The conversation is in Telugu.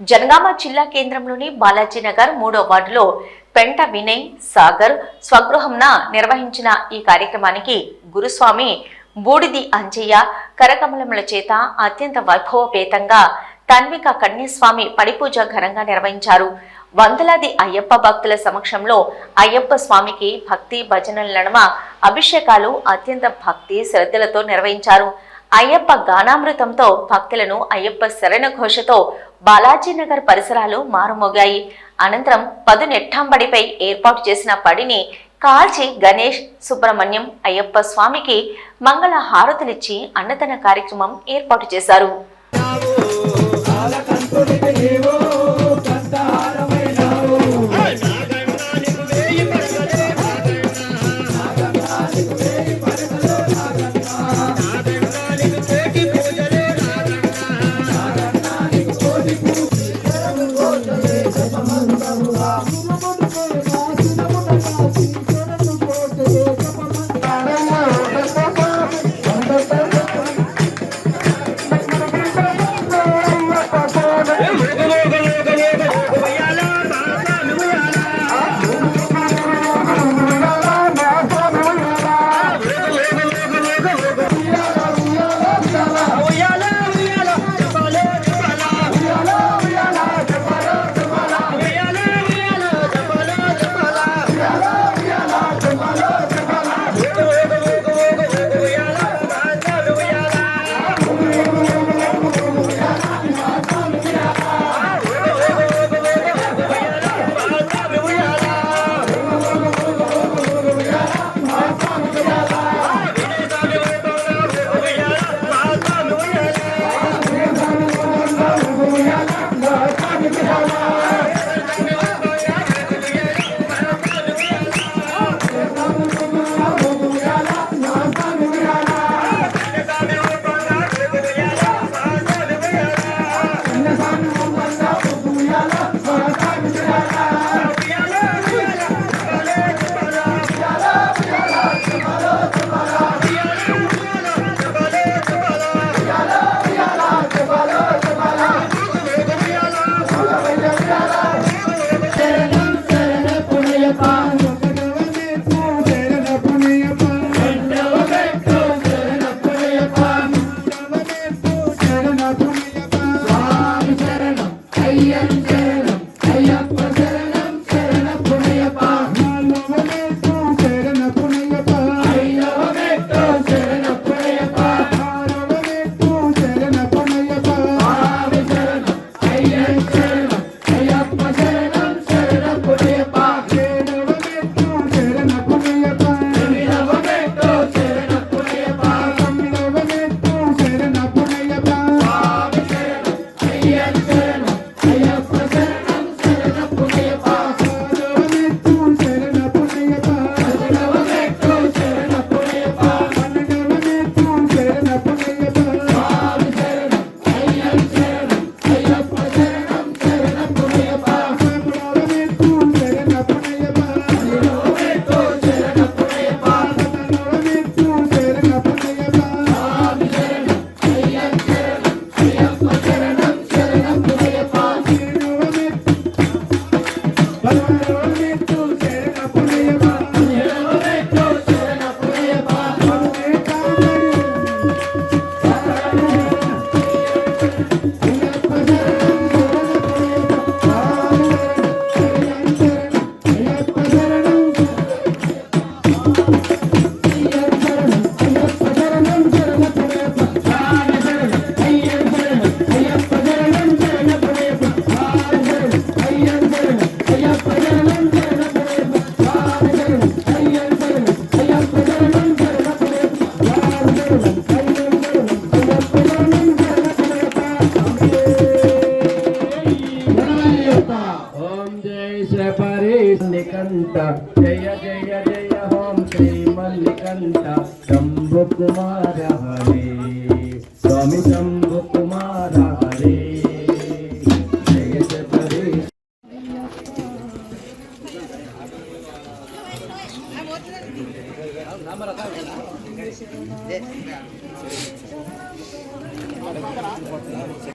జనగామ జిల్లా కేంద్రంలోని బాలాజీ నగర్ మూడో వార్డులో పెంట వినయ్ సాగర్ స్వగృహంన నిర్వహించిన ఈ కార్యక్రమానికి గురుస్వామి బూడిది అంజయ్య కరకమలముల చేత అత్యంత వైభవపేతంగా తన్విక కన్యస్వామి పడిపూజ ఘనంగా నిర్వహించారు. వందలాది అయ్యప్ప భక్తుల సమక్షంలో అయ్యప్ప స్వామికి భక్తి భజనల నడమ అభిషేకాలు అత్యంత భక్తి శ్రద్ధలతో నిర్వహించారు. అయ్యప్ప గానామృతంతో భక్తులను అయ్యప్ప శరణ ఘోషతో బాలాజీనగర్ పరిసరాలు మారుమోగాయి. అనంతరం పదు నెట్టాంబడిపై ఏర్పాటు చేసిన పడిని కాల్చి గణేష్ సుబ్రహ్మణ్యం అయ్యప్ప స్వామికి మంగళ హారతులిచ్చి అన్నదాన కార్యక్రమం ఏర్పాటు చేశారు. కృష్ణ పరేశనికంట జయ జయ జయ హోం శ్రీ మల్లికంట. శంభు కుమార హరే. స్వామి శంభు కుమార హరే.